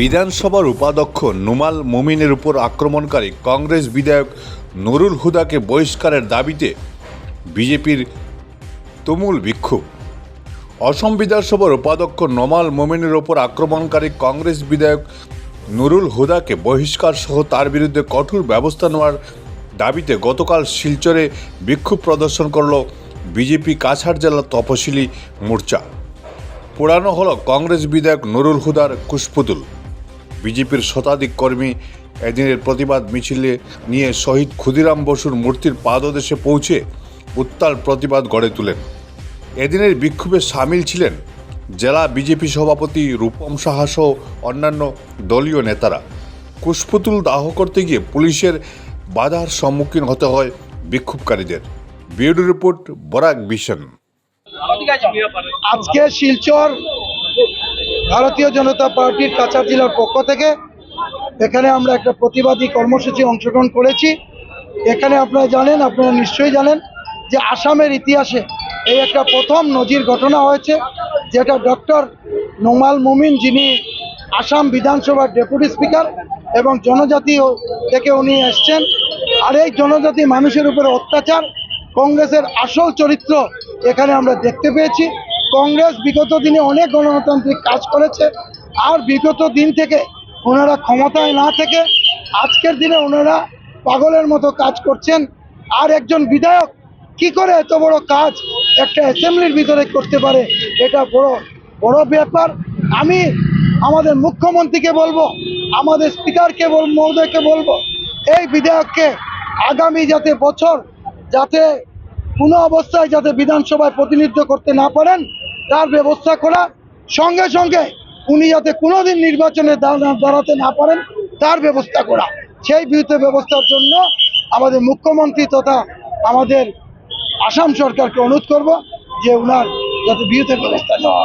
বিধানসভার উপাধ্যক্ষ নুমাল মুমিনের উপর আক্রমণকারী কংগ্রেস বিধায়ক নুরুল হুদাকে বহিষ্কারের দাবিতে বিজেপির তুমুল বিক্ষোভ। অসম বিধানসভার উপাধ্যক্ষ নোমাল মোমিনের ওপর আক্রমণকারী কংগ্রেস বিধায়ক নুরুল হুদাকে বহিষ্কার সহ তার বিরুদ্ধে কঠোর ব্যবস্থা নেওয়ার দাবিতে গতকাল শিলচরে বিক্ষোভ প্রদর্শন করল বিজেপি কাছাড় জেলা তপশিলি মোর্চা। পোড়ানো হল কংগ্রেস বিধায়ক নুরুল হুদার কুশপুতুল। বিজেপির শতাধিক কর্মী এদিনের প্রতিবাদ মিছিলে নিয়ে শহীদ ক্ষুদিরাম বসুর মূর্তির পাদদেশে পৌঁছে উত্তাল প্রতিবাদ গড়ে তোলেন। এদিনের বিক্ষোভে সামিল ছিলেন জেলা বিজেপি সভাপতি রূপম সাহা সহ অন্যান্য দলীয় নেতারা। কুশপুতুল দাহ করতে গিয়ে পুলিশের বাধার সম্মুখীন হতে হয় বিক্ষোভকারীদের। বিউরো রিপোর্ট বরাক বিশন আজকে শিলচর ভারতীয় জনতা পার্টির কাছাড় জেলার পক্ষ থেকে এখানে আমরা একটা প্রতিবাদী কর্মসূচি অংশগ্রহণ করেছি। এখানে আপনারা জানেন, আপনারা নিশ্চয়ই জানেন যে আসামের ইতিহাসে এই একটা প্রথম নজির ঘটনা হয়েছে, যেটা ডক্টর নোমাল মুমিন যিনি আসাম বিধানসভার ডেপুটি স্পিকার এবং জনজাতি থেকে উনি এসছেন, আর এই জনজাতি মানুষের উপরে অত্যাচার, কংগ্রেসের আসল চরিত্র এখানে আমরা দেখতে পেয়েছি। কংগ্রেস বিগত দিনে অনেক গণতান্ত্রিক কাজ করেছে, আর বিগত দিন থেকে ওনারা ক্ষমতায় না থেকে আজকের দিনে ওনারা পাগলের মতো কাজ করছেন। আর একজন বিধায়ক কি করে এত বড় কাজ একটা অ্যাসেম্বলির ভিতরে করতে পারে, এটা বড় বড় ব্যাপার। আমি আমাদের মুখ্যমন্ত্রীকে বলব, আমাদের স্পিকারকে বল, মহোদয়কে বলব, এই বিধায়ককে আগামী যাতে বছর, যাতে কোনো অবস্থায় যাতে বিধানসভায় প্রতিনিধিত্ব করতে না পারেন, তার ব্যবস্থা করা। সঙ্গে সঙ্গে উনি যাতে কোনোদিন নির্বাচনে দাঁড়াতে না পারেন, তার ব্যবস্থা করা। সেই বিরুদ্ধে ব্যবস্থার জন্য আমাদের মুখ্যমন্ত্রী তথা আমাদের আসাম সরকারকে অনুরোধ করব যে ওনার যাতে বিরুদ্ধে ব্যবস্থা নেওয়া